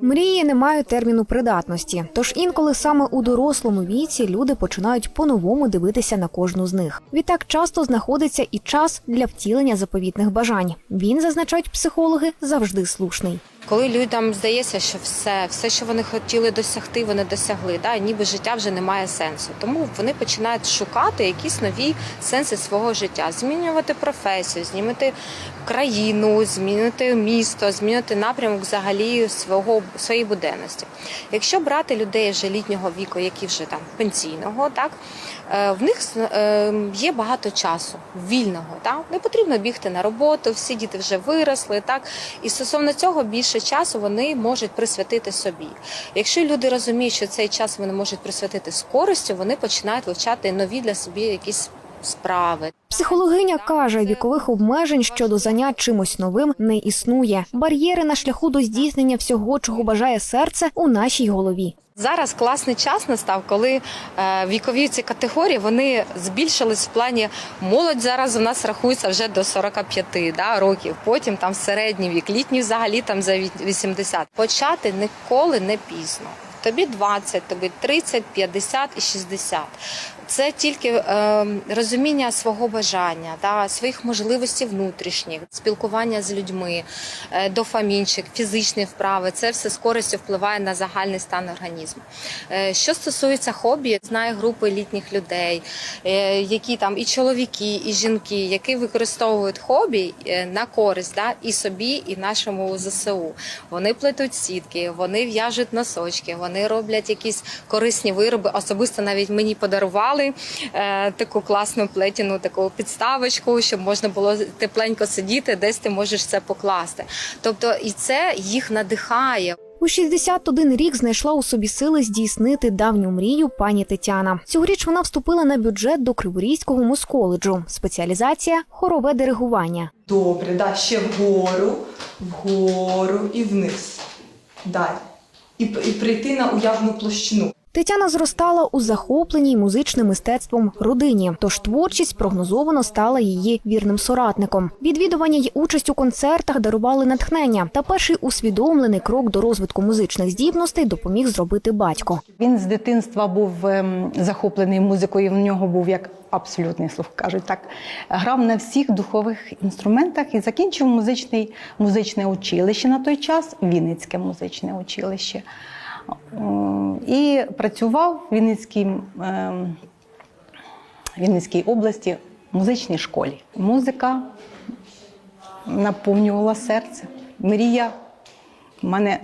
Мрії не мають терміну придатності, тож інколи саме у дорослому віці люди починають по-новому дивитися на кожну з них. Відтак часто знаходиться і час для втілення заповітних бажань. Він зазначають психологи завжди слушний. Коли людям здається, що все, все, що вони хотіли досягти, вони досягли, да, ніби життя вже не має сенсу. Тому вони починають шукати якісь нові сенси свого життя, змінювати професію, змінити країну, змінити місто, змінити напрямок взагалі свого своєї буденності. Якщо брати людей вже літнього віку, які вже там пенсійного, так в них е, є багато часу вільного. Так? Не потрібно бігти на роботу, всі діти вже виросли. Так? І стосовно цього більше часу вони можуть присвятити собі. Якщо люди розуміють, що цей час вони можуть присвятити з користю, вони починають вивчати нові для собі якісь справи. Психологиня каже, вікових обмежень щодо занять чимось новим не існує. Бар'єри на шляху до здійснення всього, чого бажає серце, у нашій голові. Зараз класний час настав, коли е, вікові ці категорії вони збільшились в плані молодь зараз у нас рахується вже до 45 да, років. Потім там середній вік, літній взагалі там за 80. Почати ніколи не пізно. Тобі 20, тобі 30, 50 і 60. Це тільки е, розуміння свого бажання, да, своїх можливостей внутрішніх, спілкування з людьми, е, дофамінчик, фізичні вправи. Це все з користю впливає на загальний стан організму. Е, що стосується хобі, знаю групи літніх людей, е, які там і чоловіки, і жінки, які використовують хобі е, на користь да, і собі, і нашому ЗСУ. Вони плетуть сітки, вони в'яжуть носочки, вони роблять якісь корисні вироби. Особисто навіть мені подарували е, таку класну плетіну, таку підставочку, щоб можна було тепленько сидіти, десь ти можеш це покласти. Тобто, і це їх надихає. У 61 рік знайшла у собі сили здійснити давню мрію пані Тетяна. Цьогоріч вона вступила на бюджет до Криворізького мусколеджу. Спеціалізація хорове диригування. Добре, да, ще вгору, вгору і вниз. Далі. І, і прийти на уявну площину. Тетяна зростала у захопленій музичним мистецтвом родині, тож творчість прогнозовано стала її вірним соратником. Відвідування й участь у концертах дарували натхнення. Та перший усвідомлений крок до розвитку музичних здібностей допоміг зробити батько. Він з дитинства був ем, захоплений музикою. В нього був як абсолютний слух кажуть. Так грав на всіх духових інструментах і закінчив музичний музичне училище на той час, Вінницьке музичне училище. І працював в Вінницькій, ем, Вінницькій області в музичній школі. Музика наповнювала серце. Мрія мене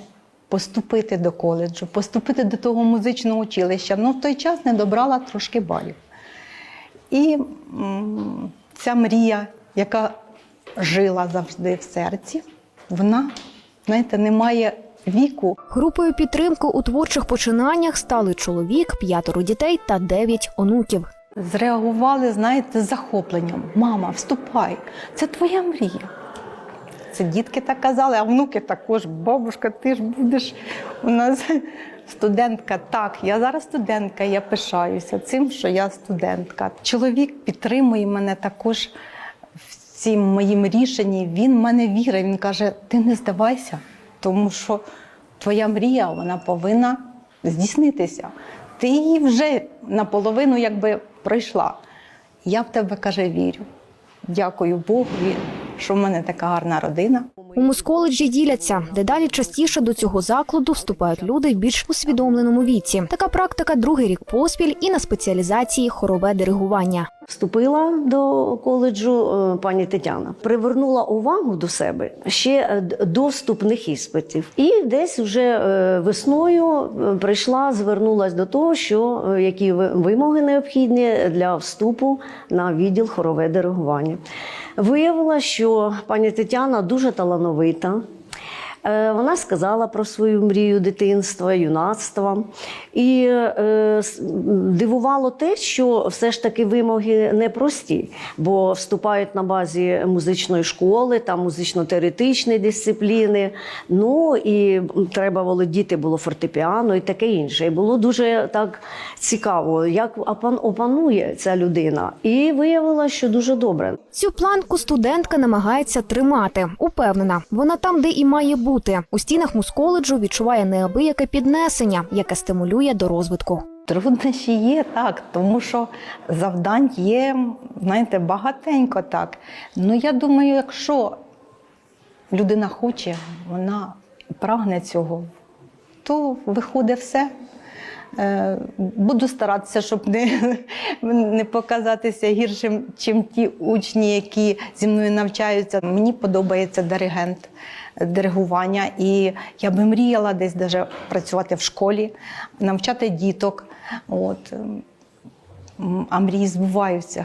поступити до коледжу, поступити до того музичного училища. Ну, в той час не добрала трошки балів. І ця мрія, яка жила завжди в серці, вона, знаєте, не має віку. Групою підтримки у творчих починаннях стали чоловік, п'ятеро дітей та дев'ять онуків. Зреагували, знаєте, з захопленням. Мама, вступай, це твоя мрія. Це дітки так казали, а внуки також. Бабушка, ти ж будеш у нас студентка. Так, я зараз студентка, я пишаюся цим, що я студентка. Чоловік підтримує мене також в цім моїм рішенні. Він в мене вірить. Він каже: ти не здавайся, тому що твоя мрія вона повинна здійснитися. Ти її вже наполовину якби пройшла. Я в тебе каже, вірю. Дякую Богові, що в мене така гарна родина. У мусколеджі діляться дедалі частіше до цього закладу вступають люди в більш усвідомленому віці. Така практика другий рік поспіль і на спеціалізації хорове диригування. Вступила до коледжу е, пані Тетяна, привернула увагу до себе ще е, д- до вступних іспитів. І десь вже е, весною прийшла, звернулася до того, що які ви- вимоги необхідні для вступу на відділ хорове диригування. Виявила, що пані Тетяна дуже талановита. Е, Вона сказала про свою мрію дитинства, юнацтва. І е, дивувало те, що все ж таки вимоги непрості, бо вступають на базі музичної школи, там музично-теоретичні дисципліни. Ну і треба володіти було фортепіано і таке інше. І було дуже так цікаво, як опан- опанує ця людина. І виявилося, що дуже добре. Цю планку студентка намагається тримати. Упевнена, вона там, де і має бути. Бути. У стінах мусколеджу відчуває неабияке піднесення, яке стимулює до розвитку. Труднощі є так, тому що завдань є, знаєте, багатенько так. Ну я думаю, якщо людина хоче, вона прагне цього, то виходить все. Е, Буду старатися, щоб не, не показатися гіршим, чим ті учні, які зі мною навчаються. Мені подобається диригент, диригування, і я би мріяла десь даже працювати в школі, навчати діток. От. А мрії збуваються.